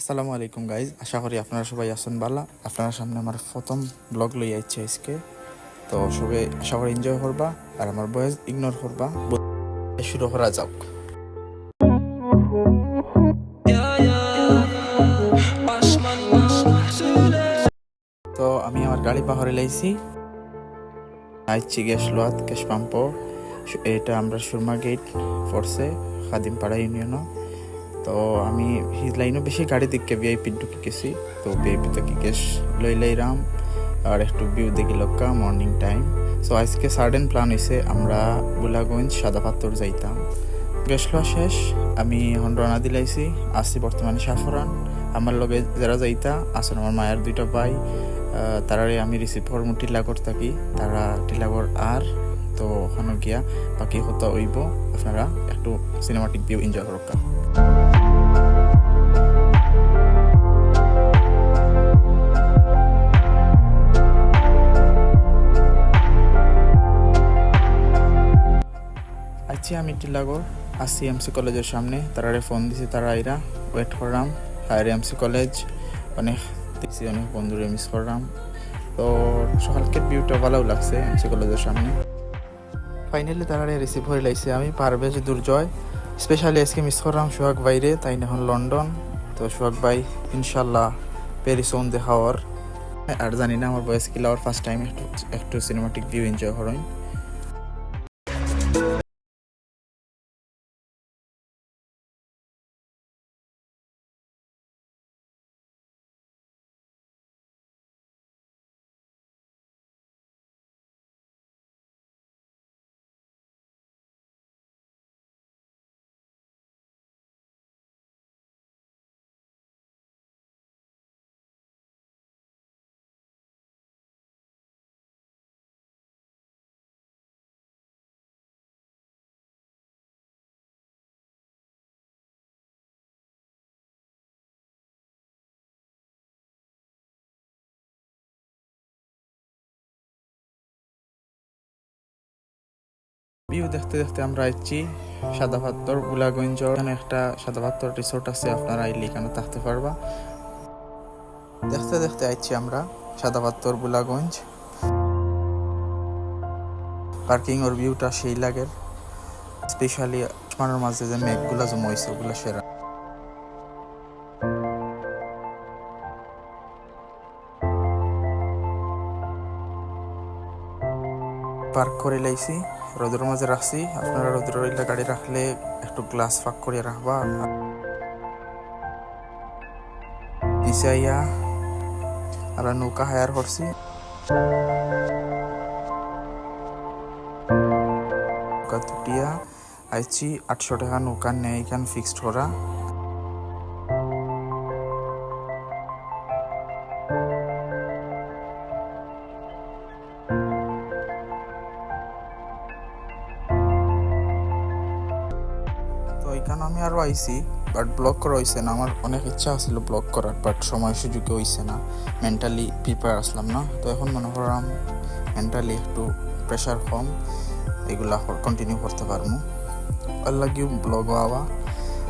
আসসালামু আলাইকুম গাইজ আশা করি আপনারা সবাই আছেন বালা আপনার সামনে আমার প্রথম ব্লগ লই আইছে আজকে। তো সবাই আশা করি এনজয় করবা, আর আমার বয়স ইগনোর করবা। শুরু করা যাক। তো আমি আমার গাড়ি পাহাড়ে লাইছি। আইছি গ্যাস লোয়াত, গ্যাস পাম্প এটা আমরা সুরমা গেট ফোর্সে খাদিমপাড়া ইউনিয়নও। তো আমি লাইনও বেশি গাড়ি দিকে ভিআইপি ঢুকে গেছি তো ভিআইপি থেকে গ্যাস লই লাইরাম, আর একটু ভিউ দেখি লক্কা মর্নিং টাইম সো আজকে সার্ডেন প্ল্যান হয়েছে আমরা গোলাগঞ্জ সাদা পাত্তর যাইতাম লওয়া শেষ, আমি এখন রওনা দিলাইছি, আসছি বর্তমানে সাফরান। আমার লগে যারা যাইতা আসলে আমার মায়ের দুইটা ভাই তারারে আমি রিসিভ করব টিলাগড় থাকি। তারা টিলাগড় আর, তো ওখানে গিয়া বাকি হতো হইব। আপনারা একটু সিনেমাটিক ভিউ এনজয় করকা। আছি আমি টিলাগড় আসি এমসি কলেজের সামনে। তারারে ফোন দিছি, তারা আইরা ওয়েট করলাম। হায়ার এমসি কলেজ, অনেক দেখছি, অনেক বন্ধুরে মিস করলাম। তো সকালকের ভিউটা ভালো লাগছে এমসি কলেজের সামনে। ফাইনালি তারারে রিসিভ হয়ে লাইছে আমি পারভেজ দুর্জয়। স্পেশালি আজকে মিস করলাম সোহাগ বাইরে তাই না এখন লন্ডন। তো সোহাগ ভাই ইনশাল্লাহ প্যারিস ওন দেখা হওয়ার। আর জানি না, আমার বয়স কিলা ফার্স্ট টাইম একটু একটু সিনেমাটিক ভিউ এনজয় করেন। ভিউ দেখতে দেখতে আমরা আইছি সাদা পাত্তর গুলাগঞ্জ এখানে একটা সাদা পাত্তর রিসোর্ট আছে, আপনারা আইলে এখানে থাকতে পারবা। দেখতে দেখতে আইছি আমরা সাদা পাত্তর গুলাগঞ্জ পার্কিং ওর ভিউটা সেই লাগে স্পেশালি আসমানের মাঝে যে মেঘগুলা হয়েছে ওগুলা সেরা। পার্ক করে লাইছি, রোদের মাঝে রাখছি। আপনারা রোদের রইলে গাড়ি রাখলে একটু গ্লাস ফাঁক করে রাখবা। নিচে আইয়া আমরা নৌকা হায়ার করছি। নৌকা তুটিয়া আইছি, আটশো টাকা নৌকা নেয় এখান ফিক্সড করা। এখানে আমি আরও আইছি বাট ব্লগ করা হয়েছে না। আমার অনেক ইচ্ছা ছিল ব্লগ করার বাট সময় সুযোগে হয়েছে না। মেন্টালি প্রিপেয়ার আসলাম না। তো এখন মনে করলাম মেন্টালি একটু প্রেশার কম, এগুলা কন্টিনিউ করতে পারব। আর লাগিও ব্লগ হওয়া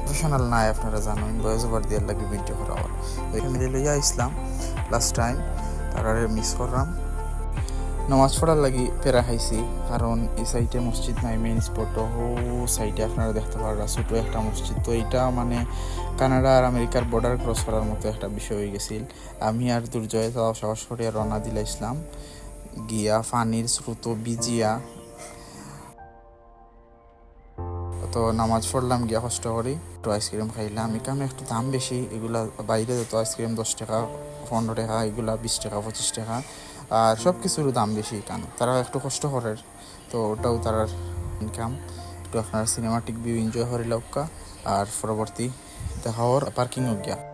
প্রফেশনাল নাই আপনারা জানেন, বয়স ওভার দিয়ে লাগে ভিডিও করা হওয়ার এখানে লইয়া আসলাম লাস্ট টাইম তারা মিস করলাম। নামাজ পড়ার লাগি পেরা খাইছি, কারণ এই সাইডে মসজিদ নাই মেইন স্পট ও সাইডে আপনারা দেখতে পাররা ছোটো একটা মসজিদ। তো এটা মানে কানাডা আর আমেরিকার বর্ডার ক্রস করার মতো একটা বিষয় হয়ে গেছিল। আমি আর দুর্জয় তাও সাহস করে রওনা দিলা ইসলাম গিয়া ফানির স্রোত বিজিয়া। তো নামাজ পড়লাম, গিয়া কষ্ট করি, একটু আইসক্রিম খাইলাম। এখানে একটু দাম বেশি, এগুলা বাইরে যত আইসক্রিম দশ টাকা, পনেরো টাকা, এগুলা বিশ টাকা, পঁচিশ টাকা। আর সব কিছুর দাম বেশি কেন? তারা একটু কষ্ট করে তো ওটাও তার ইনকাম একটু আপনার সিনেমাটিক ভিউ এনজয় করে লক্কা আর পরবর্তী দেখা হওয়ার পার্কিংও গিয়া।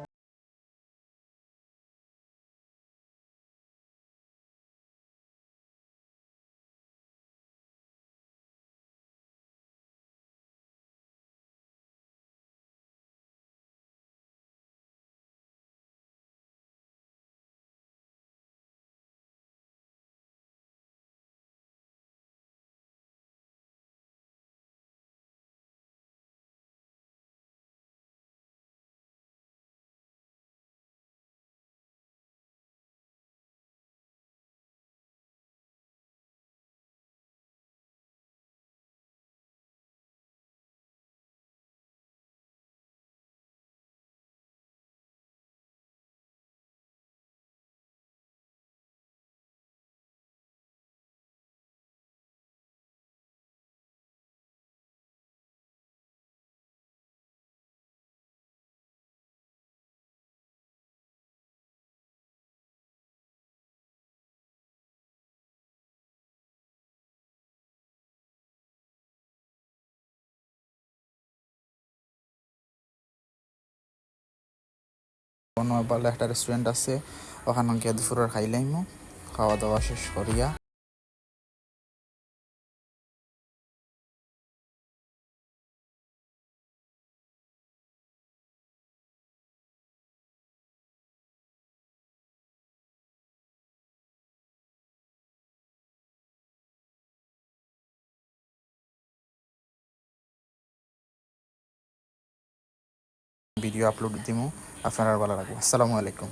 ভালো একটা রেস্টুরেন্ট আছে ওখানে গিয়ে দুপুরের খাইলাইমো খাওয়া দাওয়া শেষ করিয়া ভিডিও আপলোড দিমু আপনারা ভালো লাগবে আসসালামু আলাইকুম।